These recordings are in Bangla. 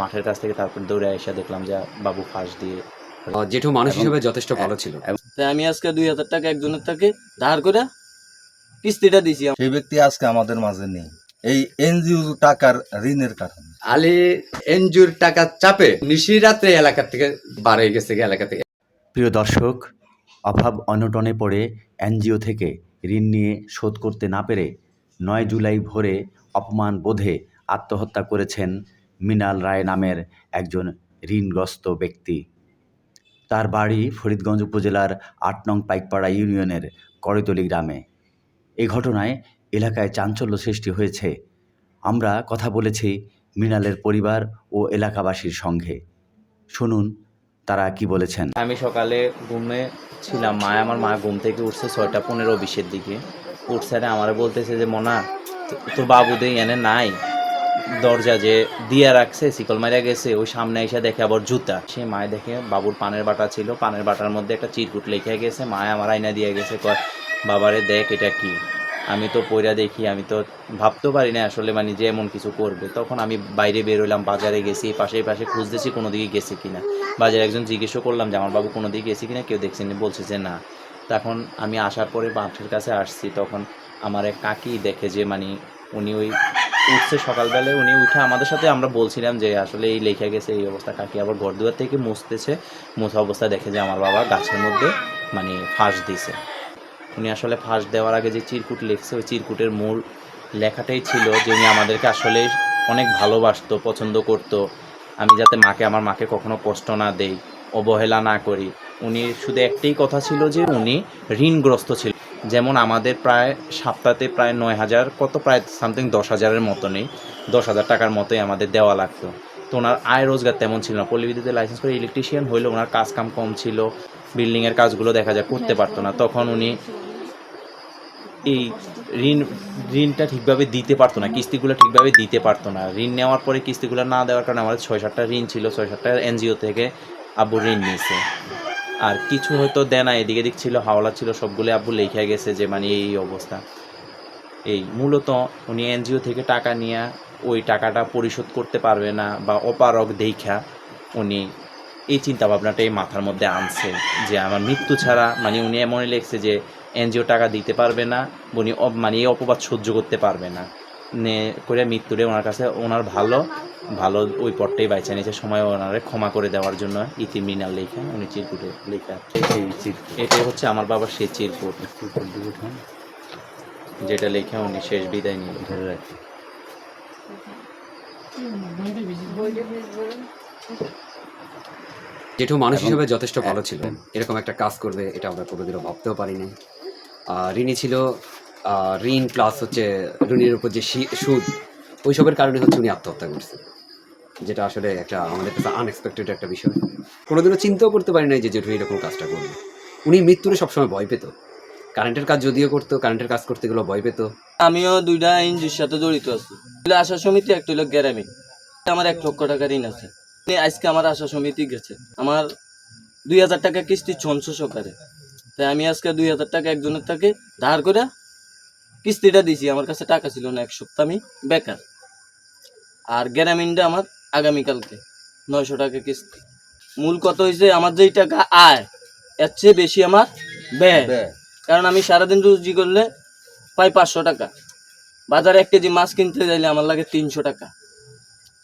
মাঠের কাছ থেকে তারপর দৌড়ে এসে দেখলাম যে বাবু ফাঁস দিয়ে জেঠু মানুষ হিসেবে যথেষ্ট ভালো ছিল। তাই আমি আজকে দুই হাজার টাকা একজনের থেকে ধার করে কিস্তিটা দিছি। সেই ব্যক্তি আজকে আমাদের মাঝে নেই। এই এনজিও টাকার ঋণের কারণে। আলী এনজুর টাকার চাপে নিশি রাত্রে এলাকা থেকে বার হয়ে গেছে এলাকা থেকে। প্রিয় দর্শক অভাব অনটনে পড়ে এনজিও থেকে ঋণ নিয়ে শোধ করতে না পেরে নয় জুলাই ভোরে অপমান বোধে আত্মহত্যা করেছেন মিনাল রায় নামের একজন ঋণগ্রস্ত ব্যক্তি। তার বাড়ি ফরিদগঞ্জ উপজেলার আট নং পাইকপাড়া ইউনিয়নের করতলি গ্রামে। এ ঘটনায় এলাকায় চাঞ্চল্য সৃষ্টি হয়েছে। আমরা কথা বলেছি মৃণালের পরিবার ও এলাকাবাসীর সঙ্গে। শুনুন, তারা কি বলেছেন? আমি সকালে ঘুমে ছিলাম। মা আমার মা ঘুম থেকে উঠছে ছয়টা পনেরো বিশের দিকে। উঠছে আমার বলতেছে যে, মনা তোর বাবু দেই, এনে নাই। দরজা যে দিয়া রাখছে, শিকল মারিয়া গেছে, ওই সামনে এসে দেখে আবার জুতা। সে মায়ে দেখে বাবুর পানের বাটা ছিল, পানের বাটার মধ্যে একটা চিরকুট লেখে গেছে, মায় আমার আয়না দিয়ে গেছে, কয়, বাবারে দেখ এটা কি? আমি তো পয়রা দেখি, আমি তো ভাবতেও পারি না আসলে মানে যে এমন কিছু করবে। তখন আমি বাইরে বেরোলাম বাজারে গেছি পাশে পাশে খুঁজতেছি কোনো দিকে গেছে কিনা। বাজারে একজন জিজ্ঞেসও করলাম যে, আমার বাবু কোনো দিকে গেছে কিনা? কেউ দেখছেন, বলছে যে, না। তখন আমি আসার পরে মাঠের কাছে আসছি, তখন আমার এক কাকি দেখে যে মানে উনি ওই উঠছে সকালবেলায়, উনি উঠে আমাদের সাথে আমরা বলছিলাম যে আসলে এই লেখা গেছে, এই অবস্থা কাকি। আবার ঘর দুয়ার থেকে মুছতেছে, মুছা অবস্থা দেখে যে আমার বাবা গাছের মধ্যে মানে ফাঁস দিছে। উনি আসলে ফাঁস দেওয়ার আগে যে চিরকুট লিখছে, ওই চিরকুটের মূল লেখাটাই ছিল যে উনি আমাদেরকে আসলে অনেক ভালোবাসতো, পছন্দ করতো। আমি যাতে মাকে, আমার মাকে কখনো কষ্ট না দেই, অবহেলা না করি। উনি শুধু একটাই কথা ছিল যে উনি ঋণগ্রস্ত ছিল। যেমন আমাদের প্রায় সপ্তাহে প্রায় নয় হাজার কত প্রায় সামথিং দশ হাজারের মতো নেই। দশ হাজার টাকার মতোই আমাদের দেওয়া লাগতো। তো ওনার আয় রোজগার তেমন ছিল না। পল্লী বিদ্যুতের লাইসেন্স করে ইলেকট্রিশিয়ান হইলেও ওনার কাজ কাম কম ছিল বিল্ডিংয়ের কাজগুলো দেখা যায় করতে পারতো না। তখন উনি এই ঋণ ঋণটা ঠিকভাবে দিতে পারতো না কিস্তিগুলো ঠিকভাবে দিতে পারতো না। ঋণ নেওয়ার পরে কিস্তিগুলো না দেওয়ার কারণে আমাদের ছয় সাতটা ঋণ ছিল ছয় সাতটা এনজিও থেকে আব্বু ঋণ নিয়েছে। আর কিছু হয়তো দেয় না, এদিকে দিক ছিল, হাওলা ছিল, সবগুলো আব্বু লেখা গেছে যে মানে এই অবস্থা। এই মূলত উনি এনজিও থেকে টাকা নিয়ে ওই টাকাটা পরিশোধ করতে পারবে না বা অপারক দেখা উনি এই চিন্তা ভাবনাটাই মাথার মধ্যে আনছে যে, আমার মৃত্যু ছাড়া মানে উনি এমনই লেখছে যে, এনজিও টাকা দিতে পারবে না, উনি মানে এই অপবাদ সহ্য করতে পারবে নে। করে মৃত্যুরে ওনার কাছে ওনার ভালো ভালো ওই পটটাই বাইছে নিয়েছে সময় ওনারে ক্ষমা করে দেওয়ার জন্য ইতি মৃণাল লেখা উনি চিরকুটে লেখা। এটাই হচ্ছে আমার বাবার সেই চিরকুট। যেটা লেখা উনি শেষ বিদায় নিয়ে। ধরে রাখি। জেঠু মানুষ হিসেবে যথেষ্ট ভালো ছিল এরকম একটা কাজ করবে এটা আমরা কোনোদিনও ভাবতেও পারিনি আর ঋণী ছিল ঋণ প্লাস হচ্ছে ঋণের উপর যে সুদ, ওইসবের কারণে হচ্ছে উনি আত্মহত্যা করছে যেটা আসলে একটা আমাদের কাছে আনএক্সপেক্টেড একটা বিষয়। কোনোদিনও চিন্তাও করতে পারি নাই যে জেঠু এরকম কাজটা করবে। উনি মৃত্যুরে সবসময় ভয় পেত। কারেন্টের কাজ যদিও করতো, কারেন্টের কাজ করতে গেলেও ভয় পেত। আমিও দুইটা এনজিওর সাথে জড়িত আছি। আশা সমিতি, একটা হলো গ্রামীণ আমার এক লক্ষ টাকা ঋণ আছে। আজকে আমার আশা সমিতি গেছে। আমার দুই হাজার টাকা কিস্তি ছনশো সকারে তাই আমি আজকে দুই হাজার টাকা একজনের থেকে ধার করে কিস্তিটা দিছি আমার কাছে টাকা ছিল না এক সপ্তাহ আমি বেকার। আর গ্রামীণটা আমার আগামীকালকে নয়শো টাকা কিস্তি। মূল কত হয়েছে আমার যেই টাকা আয় এর চেয়ে বেশি আমার ব্যয়। কারণ আমি সারাদিন রুজি করলে পাই পাঁচশো টাকা। বাজারে এক কেজি মাছ কিনতে যাইলে আমার লাগে তিনশো টাকা।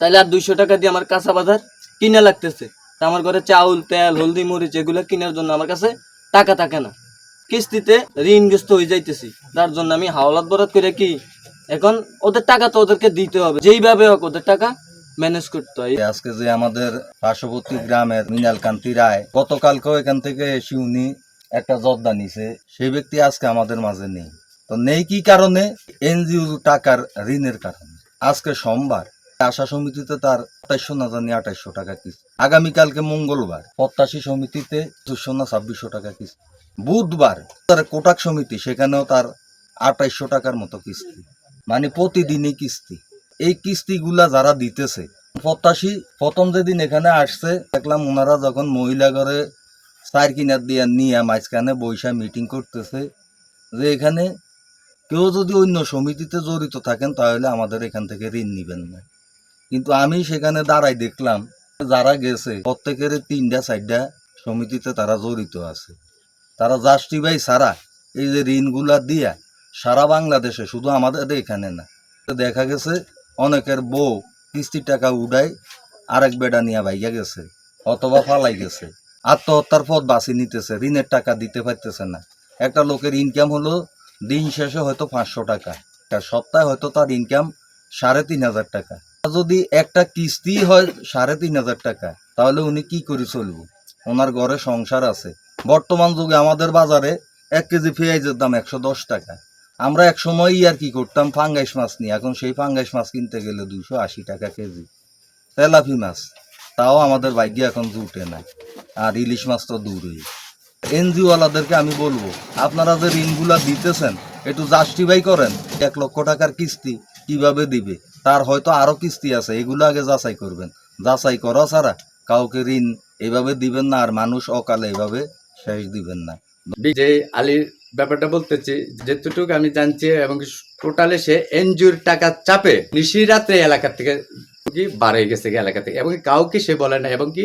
তাইলে আর দুইশো টাকা দিয়ে আমার কাঁচা বাজার কিনা লাগতেছে। তা আমার ঘরে চাউল তেল হলদি মরিচ এগুলো কেনার জন্য আমার কাছে টাকা থাকে না। কিস্তিতে ঋণগ্রস্ত হয়ে যাইতেছি। তার জন্য আমি হাওলাত বরাদ করে কি, এখন ওদের টাকা তো ওদেরকে দিতে হবে। যেইভাবে হোক ওদের টাকা ম্যানেজ করতে হয়। আজকে যে আমাদের পার্শ্ববর্তী গ্রামের কান্তি রায় এখান থেকে এসে উনি একটা জর্দা নিছে। সেই ব্যক্তি আজকে আমাদের মাঝে নেই। তো নেই কি কারণে? এনজিও টাকার ঋণের কারণে। আজকে সোমবার আশা সমিতিতে তার আঠাইশো না জানি আঠাইশো টাকা কিস্তি। আগামীকালকে মঙ্গলবার প্রত্যাশী সমিতিতে দুশো না ছাব্বিশশো টাকা কিস্তি। বুধবার তার কোটাক সমিতি, সেখানেও তার আঠাইশশো টাকার মতো কিস্তি মানে প্রতিদিনই কিস্তি। এই কিস্তিগুলা যারা দিতেছে, প্রত্যাশী, প্রথম যেদিন এখানে আসছে, দেখলাম ওনারা যখন মহিলা ঘরে চার কিনার দিয়ে নিয়ে মাঝখানে বৈশা মিটিং করতেছে, যে এখানে কেউ যদি অন্য সমিতিতে জড়িত থাকেন, তাহলে আমাদের এখান থেকে ঋণ নিবেন না। কিন্তু আমি সেখানে দাঁড়াই দেখলাম, যারা গেছে প্রত্যেকের তিনটা, চারটা সমিতিতে তারা জড়িত আছে। তারা জাস্টিফাই সারা। এই যে ঋণগুলা দিয়া সারা বাংলাদেশে, শুধু আমাদের এখানে না। দেখা গেছে অনেকের বউ কিস্তির টাকা উড়াই আরেক বেডা নিয়ে ভাইয়া গেছে, অথবা ফালাই গেছে। আত্মহত্যার পথ বাঁচি নিতেছে, ঋণের টাকা দিতে পারতেছে না। একটা লোকের ইনকাম হলো দিন শেষে হয়তো পাঁচশো টাকা, একটা সপ্তাহে হয়তো তার ইনকাম সাড়ে তিন হাজার টাকা। যদি একটা কিস্তি হয় সাড়ে তিন হাজার টাকা, তাহলে উনি কি করে চলবো? ওনার ঘরে সংসার আছে। বর্তমান যুগে আমাদের বাজারে এক কেজি পেঁয়াজের দাম একশো দশ টাকা। আমরা এক সময় আর কি করতাম ফাঙ্গাইশ মাছ নিয়ে। এখন সেই ফাঙ্গাইশ মাছ কিনতে গেলে দুশো আশি টাকা কেজি। তেলাপি মাছ, তাও আমাদের ভাগ্যে এখন জুটে না। আর ইলিশ মাছ তো দূরেই। এনজিওওয়ালাদেরকে আমি বলব, আপনারা যে ঋণগুলা দিতেছেন, একটু জাস্টিফাই করেন, এক লক্ষ টাকার কিস্তি কীভাবে দিবে? তার হয়তো আরও কিস্তি আছে, এগুলো আগে যাচাই করবেন। যাচাই করা ছাড়া কাউকে ঋণ এভাবে দিবেন না, আর মানুষ অকালে এভাবে শেষ দিবেন না। যে আলীর ব্যাপারটা বলতেছি, যেতটুকু আমি জানছি এবং টোটালে সে এনজিওর টাকা চাপে নিশি রাত্রে এলাকা থেকে কি বাড়ে গেছে এলাকা থেকে। এবং কাউকে সে বলে না এবং কি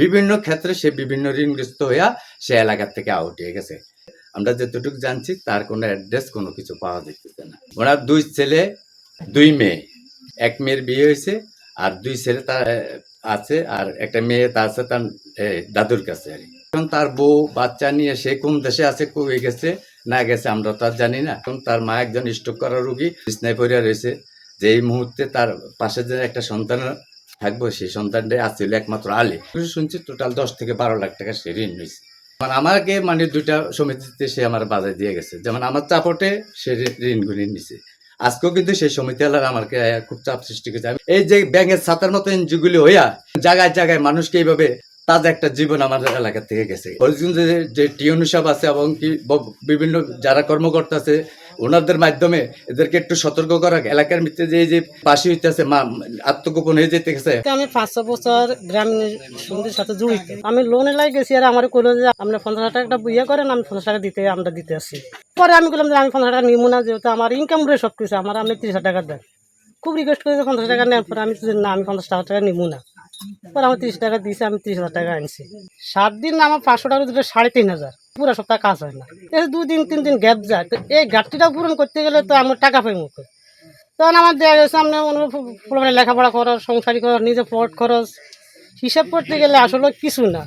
বিভিন্ন ক্ষেত্রে সে বিভিন্ন ঋণগ্রস্ত হইয়া সে এলাকা থেকে আউট হয়ে গেছে। আমরা যতটুকু জানছি, তার কোনো অ্যাড্রেস কোনো কিছু পাওয়া যাইতেছে না। ওনার দুই ছেলে, দুই মেয়ে। এক মেয়ের বিয়ে হয়েছে, আর দুই ছেলে তার আছে, আর একটা মেয়ে তার আছে তার দাদুর কাছে আর কি। এখন তার বউ, বাচ্চা নিয়ে সে কোন দেশে আছে, কই গেছে, না গেছে, আমরা তো আর জানি না। এখন তার মা একজন স্ট্রোক করা রুগী, বিছনায় পড়ে রয়েছে। যে এই মুহূর্তে তার পাশে যে একটা সন্তান থাকব, সেই সন্তানটাই আসছিল একমাত্র আলী। শুনছি টোটাল দশ থেকে বারো লাখ টাকা সে ঋণ নিয়েছে। মানে আমাকে মানে দুইটা সমিতিতে সে আমার বাজার দিয়ে গেছে। যেমন আমার চাপটে সে ঋ- ঋণগুলি নিছে আজকেও কিন্তু সেই সমিতি আলার আমাকে খুব চাপ সৃষ্টি করেছে। এই যে ব্যাংকের ছাতার মতো এনজিওগুলি হইয়া জায়গায় জায়গায় মানুষকে এইভাবে তাজা একটা জীবন আমাদের এলাকা থেকে গেছে। হরিজগঞ্জে যে টিউন সাহেব আছে এবং কি বিভিন্ন যারা কর্মকর্তা আছে, ওনাদের মাধ্যমে এদেরকে একটু সতর্ক করা, এলাকার ভিতরে যে যে পাশে হইতেছে, মা আত্মগোপন হয়ে যেতে গেছে আমি পাঁচ বছর গ্রামীণ সমিতির সাথে জড়িত। আমি লোনে লাগে গেছি আর আমার কইলো যে, আপনি পঞ্চাশ হাজার টাকা ইয়ে করেন, আমি পঞ্চাশ টাকা দিতে আমরা দিতে আসি পরে আমি বললাম যে, আমি পঞ্চাশ টাকা নিবো না, যেহেতু আমার ইনকাম রয়ে সব কিছু আমার আমি তিরিশ হাজার টাকা দেন। খুব রিকোয়েস্ট করেছে পঞ্চাশ টাকা নেওয়ার পরে আমি না, আমি পঞ্চাশ টাকা নিবো না। পরে আমার তিরিশ টাকা দিয়েছে, আমি তিরিশ হাজার টাকা আনছি। সাত দিন আমার পাঁচশো টাকা দিলে সাড়ে তিন হাজার। পুরো সপ্তাহ কাজ হয় না। দুই দিন তিন দিন গ্যাপ যায়। তো এই ঘাটতিটা পূরণ করতে গেলে তো আমার টাকা পাই মুখে। তখন আমার দেওয়া গেছে আপনি লেখাপড়া খরচ সংসারী খরচ নিজে পট খরচ, হিসাব করতে গেলে আসলে কিছু না।